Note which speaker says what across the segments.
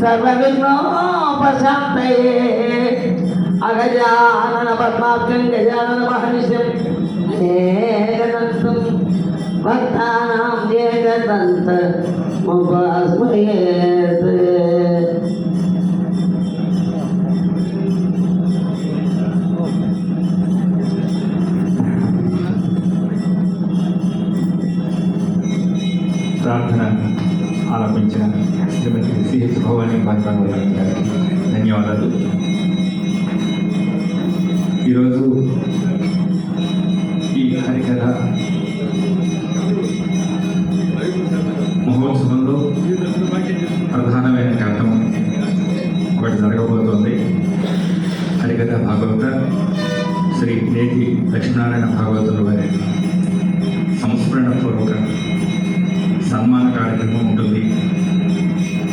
Speaker 1: सर्वविघ्नोपशान्तये अगजानन पद्माभ्यं गजानन महर्षिं जेदन्तं भक्तानां जेदन्त मुपस्मयेत्
Speaker 2: प्रार्थना ఆలపించిన శ్రీమతి సిహెచ్ భవానీ భాగవతం గారికి ధన్యవాదాలు. ఈరోజు ఈ హరికథ మహోత్సవంలో ప్రధానమైన ఘట్టం ఒకటి జరగబోతోంది. హరికథ భాగవత శ్రీ నేతి లక్ష్మీనారాయణ భాగవతుల వారి సంస్మరణ పూర్వక సన్మాన కార్యక్రమం ఉంటుంది.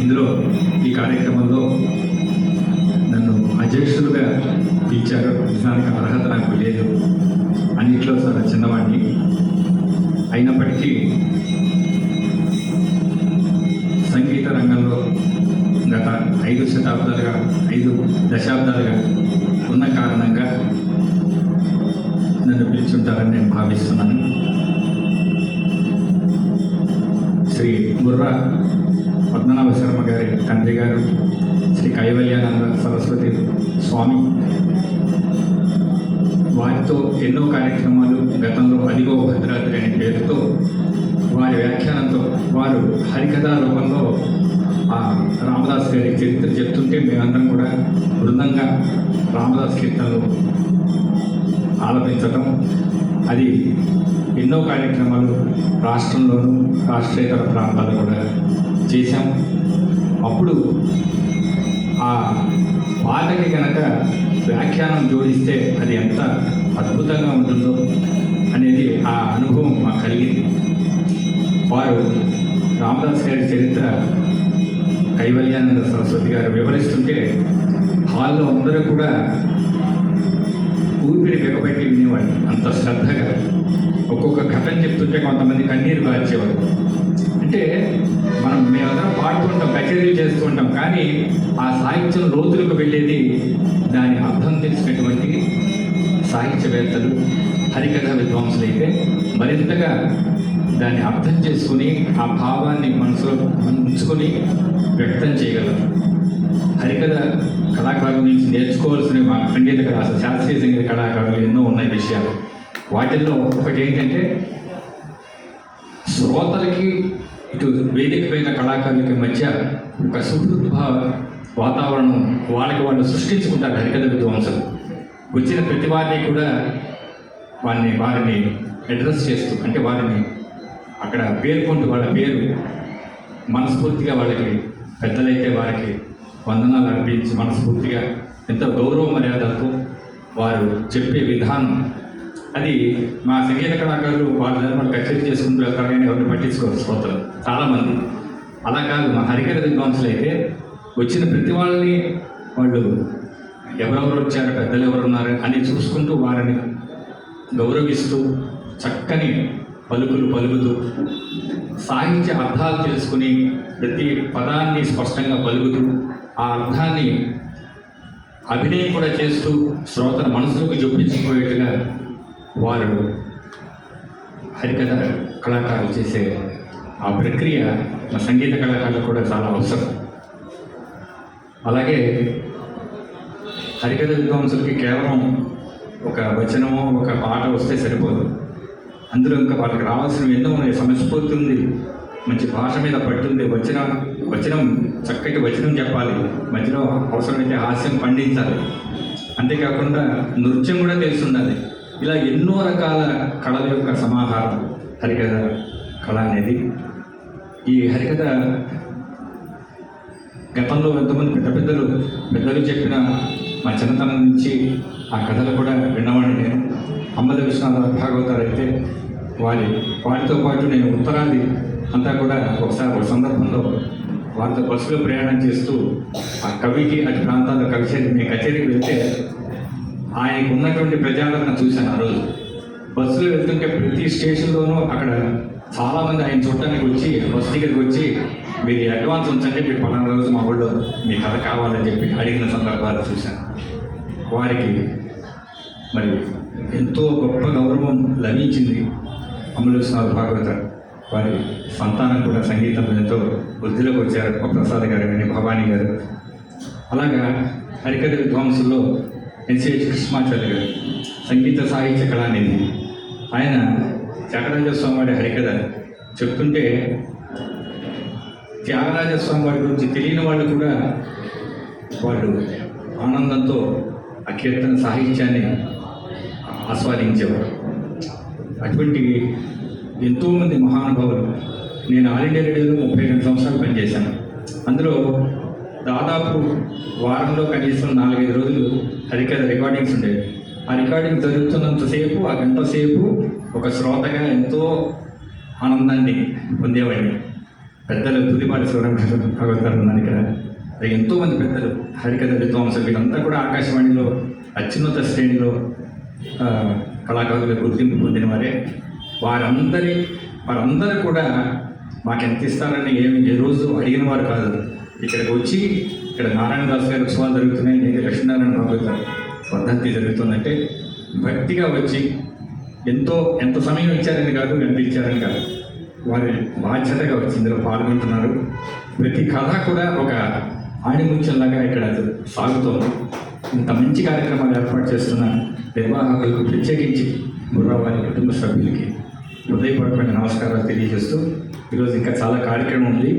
Speaker 2: ఇందులో ఈ కార్యక్రమంలో నన్ను అధ్యక్షులుగా పిలిచారు నిజానికి అర్హత నాకు లేదు. అన్నిట్లో చాలా చిన్నవాడిని. అయినప్పటికీ సంగీత రంగంలో గత ఐదు శతాబ్దాలుగా ఐదు దశాబ్దాలుగా ఉన్న కారణంగా నన్ను పిలుచుంటారని నేను భావిస్తున్నాను. బుర్ర పద్మనాభ శర్మ గారి తండ్రి గారు శ్రీ కైవల్యానంద సరస్వతి స్వామి. వారితో ఎన్నో కార్యక్రమాలు గతంలో అదిగో భద్రాద్రి అనే పేరుతో వారి వ్యాఖ్యానంతో వారు హరికథా రూపంలో ఆ రామదాస్ గారి చరిత్ర చెప్తుంటే మేమందరం కూడా బృందంగా రామదాస్ కీర్తనలు ఆలపించటం అది ఎన్నో కార్యక్రమాలు రాష్ట్రంలోనూ రాష్ట్రేతర ప్రాంతాలు కూడా చేశాం. అప్పుడు ఆ పాటకి కనుక వ్యాఖ్యానం జోడిస్తే అది ఎంత అద్భుతంగా ఉంటుందో అనేది ఆ అనుభవం మాకు కలిగింది. వారు రామదాస్ గారి చరిత్ర కైవల్యానంద సరస్వతి గారు వివరిస్తుంటే హాల్లో అందరూ కూడా వినేవాళ్ళు అంత శ్రద్ధగా. ఒక్కొక్క ఘటన చెప్తుంటే కొంతమంది కన్నీరు కాల్చేవారు. అంటే మనం మేమందరం పాడుతుంటాం కచేరీలు చేస్తూ ఉంటాం కానీ ఆ సాహిత్యం లోతులకు వెళ్ళేది దాని అర్థం తెలిసినటువంటి సాహిత్యవేత్తలు హరికథ విద్వాంసులు అయితే మరింతగా దాన్ని అర్థం చేసుకుని ఆ భావాన్ని మనసులో ఉంచుకొని వ్యక్తం చేయగలరు. హరికథ కళాకారుల నుంచి నేర్చుకోవాల్సిన మా సంగీత కళా శాస్త్రీయ సంగీత కళాకారులు ఎన్నో ఉన్నాయి విషయాలు. వాటిల్లో ఒకటి ఏంటంటే శ్రోతలకి ఇటు వేదిక పైన కళాకారులకి మధ్య ఒక సుహృద్భావ వాతావరణం వాళ్ళకి వాళ్ళు సృష్టించుకుంటారు హరికథ విద్వాంసులు వచ్చిన ప్రతి వారిని కూడా వారిని వారిని అడ్రస్ చేస్తూ అంటే వారిని అక్కడ పేర్కొంటూ వాళ్ళ పేరు మనస్ఫూర్తిగా వాళ్ళకి పెద్దలైతే వారికి వందనాలు అర్పించి మనస్ఫూర్తిగా ఎంతో గౌరవ మర్యాదలతో వారు చెప్పే విధానం. అది మా సంగీత కళాకారులు వాళ్ళ ధర్మాలు కచేరీ చేసుకుంటూ వెళ్తారు కానీ ఎవరిని పట్టించుకోరు శ్రోతలు. చాలామంది. అలా కాదు మా హరికర విద్వాంసులు అయితే వచ్చిన ప్రతి వాళ్ళని వాళ్ళు ఎవరెవరు వచ్చారు పెద్దలు ఎవరు ఉన్నారు అని చూసుకుంటూ వారిని గౌరవిస్తూ చక్కని పలుకులు పలుకుతూ సాహిత్య అర్థాలు తెలుసుకుని ప్రతి పదాన్ని స్పష్టంగా పలుకుతూ ఆ అర్థాన్ని అభినయం కూడా చేస్తూ శ్రోతల మనసులోకి చొప్పించిపోయేట్టుగా వారు హరికథ కళాకారులు చేసే ఆ ప్రక్రియ మా సంగీత కళాకారులకు కూడా చాలా అవసరం. అలాగే హరికథ విద్వాంసులకి కేవలం ఒక వచనమో ఒక పాట వస్తే సరిపోదు. అందులో ఇంకా వాళ్ళకి రావాల్సిన ఎన్నో ఉన్నాయి. సమస్య పోతుంది మంచి భాష మీద పట్టుంది వచనం వచనం చక్కటి వచనం చెప్పాలి. మధ్యలో అవసరమైతే హాస్యం పండించాలి. అంతేకాకుండా నృత్యం కూడా తెలిసి ఉండాలి ఇలా ఎన్నో రకాల కళల యొక్క సమాహారం. హరికథ కళ అనేది ఈ హరికథ గతంలో ఎంతమంది పెద్ద పెద్దలు పెద్దలు చెప్పిన మా చిన్నతనం నుంచి ఆ కథలు కూడా విన్నవాడిని నేను. అమ్మల విశ్వనాథ భాగవతారు అయితే వారి వారితో పాటు నేను ఉత్తరాది అంతా కూడా ఒకసారి ఒక సందర్భంలో వాళ్ళతో బస్సులో ప్రయాణం చేస్తూ ఆ కవికి అటు ప్రాంతాల్లో కవిచేరి నేను కచేరీకి వెళ్తే ఆయనకు ఉన్నటువంటి ప్రజాదరణ చూశాను ఆ రోజు. బస్సులో వెళ్తుంటే ప్రతి స్టేషన్లోనూ అక్కడ చాలామంది ఆయన చూడటానికి వచ్చి బస్ దగ్గరికి వచ్చి మీరు అడ్వాన్స్ ఉంచండి మీరు పలానా రోజు మా ఊళ్ళో మీ కథ కావాలని చెప్పి అడిగిన సందర్భాలు చూశాను. వారికి మరి ఎంతో గొప్ప గౌరవం లభించింది. అమలుస్వామి భాగవత వారి సంతానం కూడా సంగీతం ఎంతో వృద్ధిలోకి వచ్చారు. ఒక ప్రసాద్ గారు కానీ భవానీ గారు. అలాగా హరికథ విద్వాంసుల్లో ఎన్సిహెచ్ కృష్ణాచార్య గారు సంగీత సాహిత్య కళానిధి. ఆయన త్యాగరాజ స్వామి వారి హరికథ చెప్తుంటే త్యాగరాజ స్వామి వారి గురించి తెలియని వాళ్ళు కూడా వాళ్ళు ఆనందంతో ఆ కీర్తన సాహిత్యాన్ని ఆస్వాదించేవారు. అటువంటి ఎంతోమంది మహానుభావులు. నేను ఆల్ ఇండియా రేడియోలో ముప్పై రెండు సంవత్సరాలు పనిచేశాను. అందులో దాదాపు వారంలో కనీసం నాలుగైదు రోజులు హరికథ రికార్డింగ్స్ ఉండేవి. ఆ రికార్డింగ్ జరుగుతున్నంతసేపు ఆ గంట సేపు ఒక శ్రోతగా ఎంతో ఆనందాన్ని పొందేవాడిని. పెద్దలు తుదిపాటి శివరామ భగవత్ గారు ఉన్నారు ఇక్కడ. అది ఎంతోమంది పెద్దలు హరికథ విద్వాంసులు వీళ్ళంతా కూడా ఆకాశవాణిలో అత్యున్నత శ్రేణిలో కళాకారులు గుర్తింపు పొందిన వారే వారందరి వారందరూ కూడా మాకు ఎంత ఇస్తారని ఏమి ఏ రోజు అడిగిన వారు కాదు. ఇక్కడికి వచ్చి ఇక్కడ నారాయణ దాస్ గారి ఉత్సవాలు జరుగుతున్నాయి. నేను లక్ష్మీనారాయణ భాగవత పద్ధతి జరుగుతుందంటే భక్తిగా వచ్చి ఎంతో ఎంత సమయం ఇచ్చారని కాదు ఎంత ఇచ్చారని కాదు. వారి బాధ్యతగా వచ్చి ఇందులో పాల్గొంటున్నారు. ప్రతి కథ కూడా ఒక ఆణిముత్యంలాగా ఇక్కడ సాగుతోంది. ఇంత మంచి కార్యక్రమాలు ఏర్పాటు చేస్తున్న నిర్వాహకులకు ప్రత్యేకించి గుర్రావారి కుటుంబ సభ్యులకి హృదయపూర్వకమైన నమస్కారాలు తెలియజేస్తూ ఈరోజు ఇంకా చాలా కార్యక్రమం ఉంది.